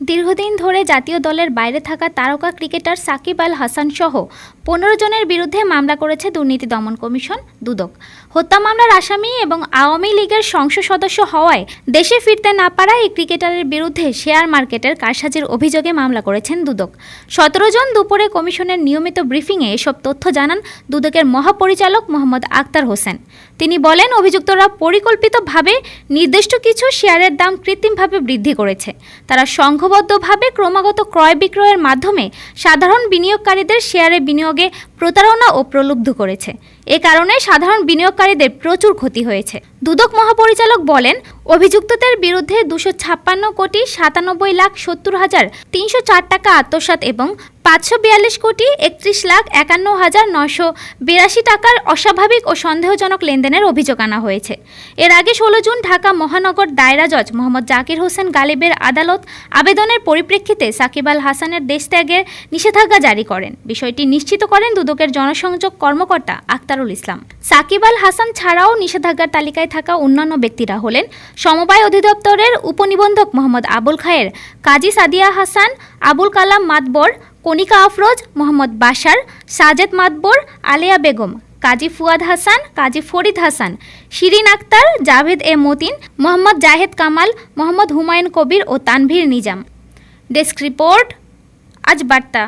দীর্ঘদিন ধরে জাতীয় দলের বাইরে থাকা তারকা ক্রিকেটার সাকিব আল হাসান সহ পনেরো জনের বিরুদ্ধে মামলা করেছে দুর্নীতি দমন কমিশন, দুদক। হত্যা মামলার আসামি এবং আওয়ামী লীগের সংসদ সদস্য হওয়ায় দেশে ফিরতে না পারা এই ক্রিকেটারের বিরুদ্ধে শেয়ার মার্কেটের কারসাজির অভিযোগে মামলা করেছেন দুদক। সতেরো জন দুপুরে কমিশনের নিয়মিত ব্রিফিংয়ে এসব তথ্য জানান দুদকের মহাপরিচালক মোহাম্মদ আক্তার হোসেন। তিনি বলেন, অভিযুক্তরা পরিকল্পিতভাবে নির্দিষ্ট কিছু শেয়ারের দাম কৃত্রিমভাবে বৃদ্ধি করেছে। তারা সংঘবদ্ধভাবে ক্রমাগত ক্রয় বিক্রয়ের মাধ্যমে সাধারণ বিনিয়োগকারীদের শেয়ারে বিনিয়োগে প্রতারণা ও প্রলুব্ধ করেছে। এ কারণে সাধারণ বিনিয়োগকারীদের প্রচুর ক্ষতি হয়েছে। দুদক মহাপরিচালক বলেন, অভিযুক্তদের বিরুদ্ধে দুশো ছাপ্পান্ন কোটি সাতানব্বই লাখ সত্তর হাজার তিনশো চার টাকা আত্মসাৎ এবং পাঁচশো বিয়াল্লিশ কোটি একত্রিশ লাখ একান্ন হাজার নশো বিরাশি টাকার অস্বাভাবিক ও সন্দেহজনক লেনদেনের অভিযোগ আনা হয়েছে। এর আগে ষোলো জুন ঢাকা মহানগর দায়রা জজ মোহাম্মদ জাকির হোসেন গালিবের আদালত আবেদনের পরিপ্রেক্ষিতে সাকিব আল হাসানের দেশত্যাগের নিষেধাজ্ঞা জারি করেন। বিষয়টি নিশ্চিত করেন দুদকের জনসংযোগ কর্মকর্তা আক্তারুল ইসলাম। সাকিব আল হাসান ছাড়াও নিষেধাজ্ঞার তালিকায় থাকা অন্যান্য ব্যক্তিরা হলেন সমবায় অধিদপ্তরের উপনিবন্ধক মোহাম্মদ আবুল খায়ের, কাজী সাদিয়া হাসান, আবুল কালাম মাতবর কনিকা আফরোজ, মোহাম্মদ বাশার, সাজেদ মাতবর, আলেয়া বেগম, কাজী ফুয়াদ হাসান, কাজী ফরিদ হাসান, শিরিন আক্তার, জাভেদ এ মতিন, মোহাম্মদ জাহেদ কামাল, মোহাম্মদ হুমায়ুন কবির ও তানভীর নিজাম। ডেস্ক রিপোর্ট, আজ বার্তা।